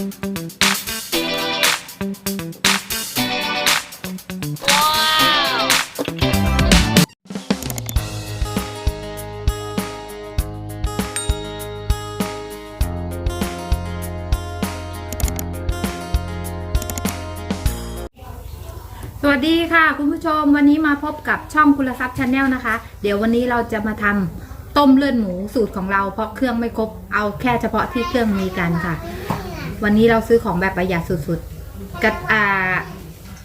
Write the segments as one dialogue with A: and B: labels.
A: สวัสดีค่ะ คุณผู้ชมวันนี้มาพบกับช่องคุณทรัพย์ชาแนลนะคะ เดี๋ยววันนี้เราจะมาทำต้มเลือดหมูสูตรของเราเพราะเครื่องไม่ครบเอาแค่เฉพาะที่เครื่องมีกันค่ะ วันนี้เราซื้อของแบบประหยัดสุดๆกับอ่า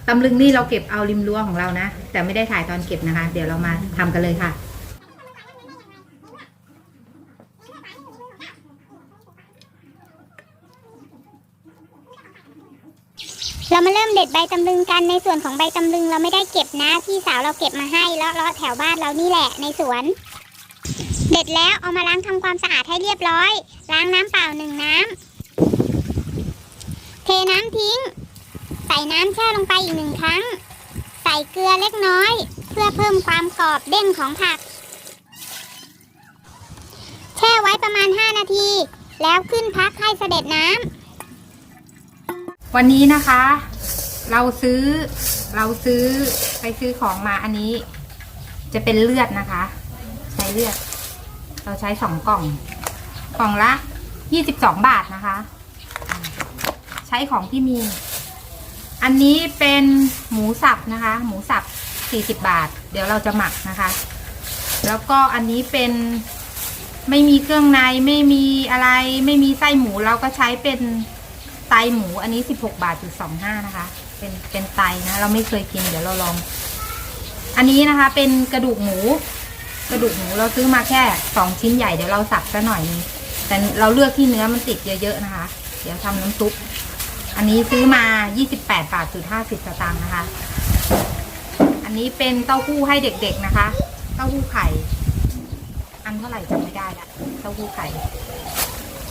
A: ตำลึงนี่เราเก็บเอาริมรั้วของเรานะ แต่ไม่ได้ถ่ายตอนเก็บนะคะ เดี๋ยวเรามาทำกันเลยค่ะ
B: เรามาเริ่มเด็ดใบตำลึงกันในส่วนของใบตำลึงเราไม่ได้เก็บนะ พี่สาวเราเก็บมาให้เลาะเลาะแถวบ้านเรานี่แหละในสวน เด็ดแล้วเอามาล้างทำความสะอาดให้เรียบร้อย ล้างน้ำเปล่าหนึ่งน้ำ เทน้ำทิ้ง ใส่น้ำแช่ลงไปอีกหนึ่งครั้ง ใส่เกลือเล็กน้อย เพื่อเพิ่มความกรอบเด้งของผัก แช่ไว้ประมาณ 5 นาที แล้วขึ้นพักให้เสด็จน้ำ
A: วันนี้นะคะ เราซื้อเราซื้อไปซื้อของมาอันนี้ จะเป็นเลือดนะคะ ใช้เลือด เราใช้สองกล่อง กล่องละยี่สิบสองบาทนะคะ ช้ของที่มี อันนี้เป็นหมูสับนะคะ หมูสับสี่สิบบาท เดี๋ยวเราจะหมักนะคะ แล้วก็อันนี้เป็นไม่มีเครื่องในไม่มีอะไรไม่มีไส้หมูเราก็ใช้เป็นไตหมูอันนี้16บาทจุดสองห้านะคะ เป็นเป็นไตนะ เราไม่เคยกินเดี๋ยวเราลอง อันนี้นะคะ เป็นกระดูกหมู กระดูกหมูเราซื้อมาแค่สองชิ้นใหญ่เดี๋ยวเราสับซะหน่อยนึงแต่เราเลือกที่เนื้อมันติดเยอะๆนะคะ เดี๋ยวทำน้ำซุป อันนี้ซื้อมา 28 บาทจุดห้าสิบสตางค์นะคะ อันนี้เป็นเต้าหู้ให้เด็กๆนะคะ เต้าหู้ไข่ อันเท่าไหร่จำไม่ได้ละ เต้าหู้ไข่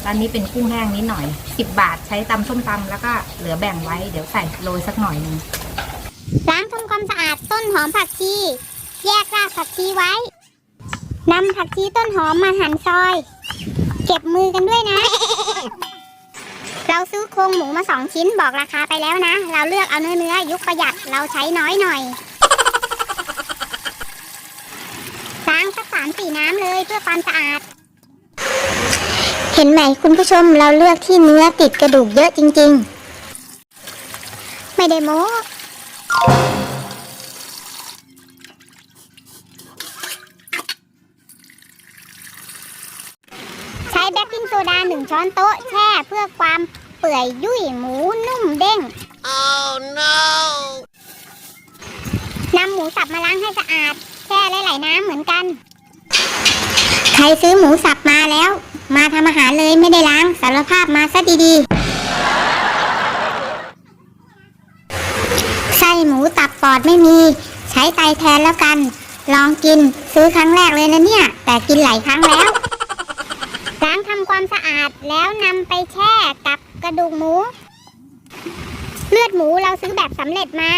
A: ร้านนี้เป็นกุ้งแห้งนิดหน่อย 10 บาทใช้ตำส้มตำแล้วก็เหลือแบ่งไว้ เดี๋ยวใส่โรยสักหน่อยนึง
B: ล้างทำความสะอาดต้นหอมผักชี แยกรากผักชีไว้นำผักชีต้นหอมมาหั่นซอย เก็บมือกันด้วยนะ เราซื้อโครงหมูมาสองชิ้นบอกราคาไปแล้วนะ เราเลือกเอาเนื้อเนื้อยุคประหยัดเราใช้น้อยหน่อยล้างสักสามสี่น้ำเลยเพื่อความสะอาด เห็นไหมคุณผู้ชมเราเลือกที่เนื้อติดกระดูกเยอะจริง ๆ ไม่ได้โม้ ช้อนโต๊ะแช่เพื่อความเปื่อยยุ่ยหมูนุ่มเด้ง
C: Oh no!
B: นำหมูสับมาล้างให้สะอาด แช่หลายๆน้ำเหมือนกัน ใครซื้อหมูสับมาแล้ว มาทำอาหารเลยไม่ได้ล้างสารภาพมาซะดีๆ ไส้หมูตับปอดไม่มี ใช้ไตแทนแล้วกัน ลองกินซื้อครั้งแรกเลยนะเนี่ย แต่กินหลายครั้งแล้ว ล้างทำความสะอาดแล้วนำไปแช่กับกระดูกหมู เลือดหมูเราซื้อแบบสำเร็จมา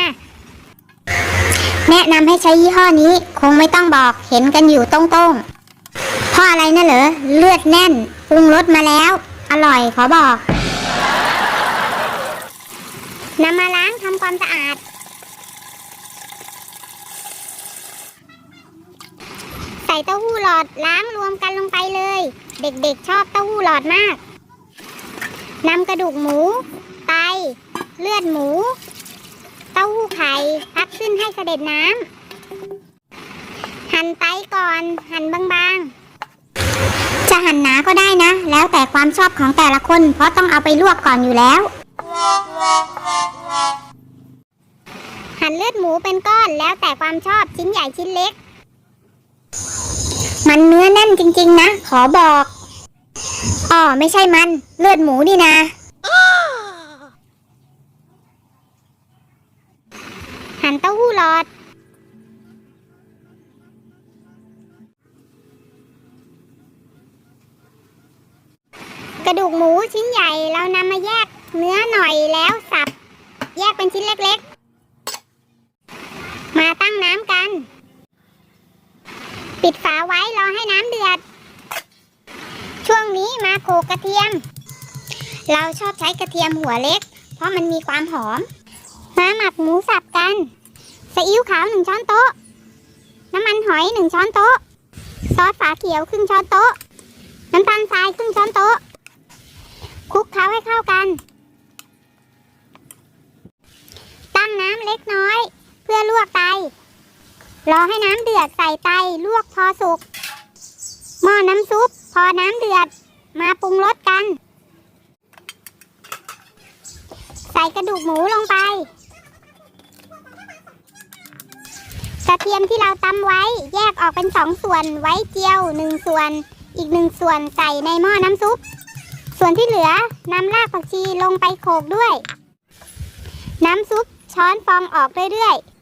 B: แนะนำให้ใช้ยี่ห้อนี้คงไม่ต้องบอกเห็นกันอยู่ตรงๆเพราะอะไรนะเหรอเลือดแน่นปรุงรสมาแล้ว อร่อยขอบอกนำมาล้างทำความสะอาด ส่เต้าหู้หลอดล้างรวมกันลงไปเลย เด็กๆชอบเต้าหู้หลอดมากนำกระดูกหมู ไต เลือดหมู เต้าหู้ไข่พักขึ้นให้เสด็จน้ำหั่นไตก่อนหั่นบางๆ จะหั่นหนาก็ได้นะ แล้วแต่ความชอบของแต่ละคน เพราะต้องเอาไปลวกก่อนอยู่แล้ว หั่นเลือดหมูเป็นก้อนแล้วแต่ความชอบชิ้นใหญ่ชิ้นเล็ก มันเนื้อแน่นจริง ๆ นะ ขอบอกอ๋อไม่ใช่มัน เลือดหมูนี่นะ หั่นเต้าหู้หลอด กระดูกหมูชิ้นใหญ่เรานำมาแยกเนื้อหน่อยแล้วสับ แยกเป็นชิ้นเล็กๆ มาตั้งน้ำกัน ปิดฝาไว้รอให้น้ำเดือด ช่วงนี้มาโขลกกระเทียม เราชอบใช้กระเทียมหัวเล็ก เพราะมันมีความหอม มาหมักหมูสับกันซีอิ๊วขาวหนึ่งช้อนโต๊ะ น้ำมันหอยหนึ่งช้อนโต๊ะ ซอสฝาเขียวครึ่งช้อนโต๊ะ น้ำตาลทรายครึ่งช้อนโต๊ะ คลุกเคล้าให้เข้ากัน ตั้งน้ำเล็กน้อย เพื่อลวกไต รอให้น้ำเดือดใส่ไตลวกพอสุก หม้อน้ำซุป พอน้ำเดือด มาปรุงรสกัน ใส่กระดูกหมูลงไป กระเทียมที่เราตำไว้แยกออกเป็นสองส่วนไว้เจียวหนึ่งส่วน อีกหนึ่งส่วนใส่ในหม้อน้ำซุป ส่วนที่เหลือนำรากผักชีลงไปโขลกด้วย น้ำซุปช้อนฟองออกเรื่อยๆ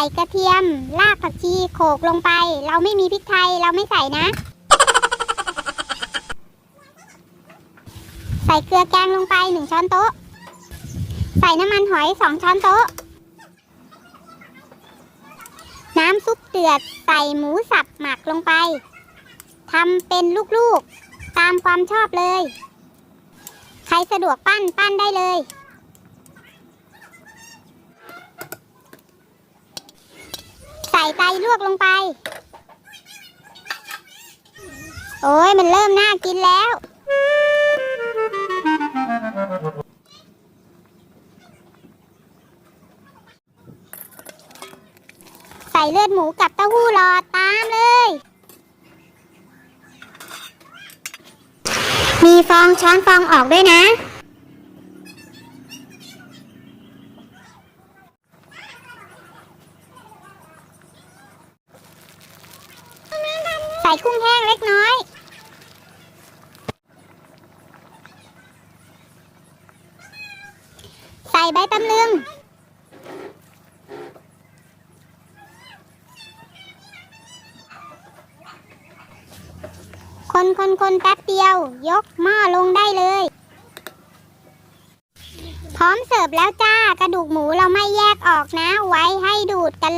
B: ส่กระเทียม รากผักชีโขลกลงไป เราไม่มีพริกไทยเราไม่ใส่นะ ใส่เกลือแกงลงไปหนึ่งช้อนโต๊ะ ใส่น้ำมันหอยสองช้อนโต๊ะ น้ำซุปเดือดใส่หมูสับหมักลงไปทำเป็นลูกๆ ตามความชอบเลย ใครสะดวกปั้นปั้นได้เลย ไตลวกลงไป โอ้ยมันเริ่มน่ากินแล้ว ใส่เลือดหมูกับเต้าหู้รอตามเลย มีฟองช้อนฟองออกด้วยนะ ส่กุ้งแห้งเล็กน้อย ใส่ใบตำลึง คนคนคนแป๊บเดียว ยกหม้อลงได้เลย พร้อมเสิร์ฟแล้วจ้ากระดูกหมูเราไม่แยกออกนะ ไว้ให้ดูดกัน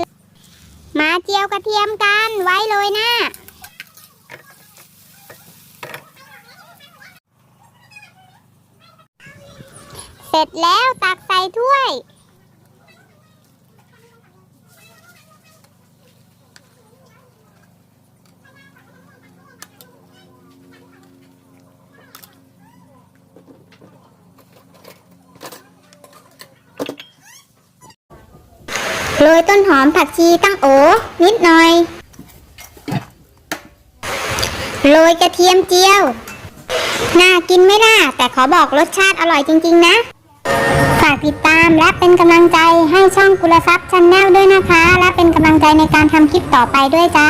B: มาเจียวกระเทียมกันไว้เลยนะ เสร็จแล้วตักใส่ถ้วย โรยต้นหอมผักชีตั้งโอ นิดหน่อย โรยกระเทียมเจียว น่ากินไม่ล่ะ แต่ขอบอกรสชาติอร่อยจริง ๆ นะากติดตามและเป็นกำลังใจให้ช่องกุลทรัพย์ชันแนลด้วยนะคะ และเป็นกำลังใจในการทำคลิปต่อไปด้วยจ้า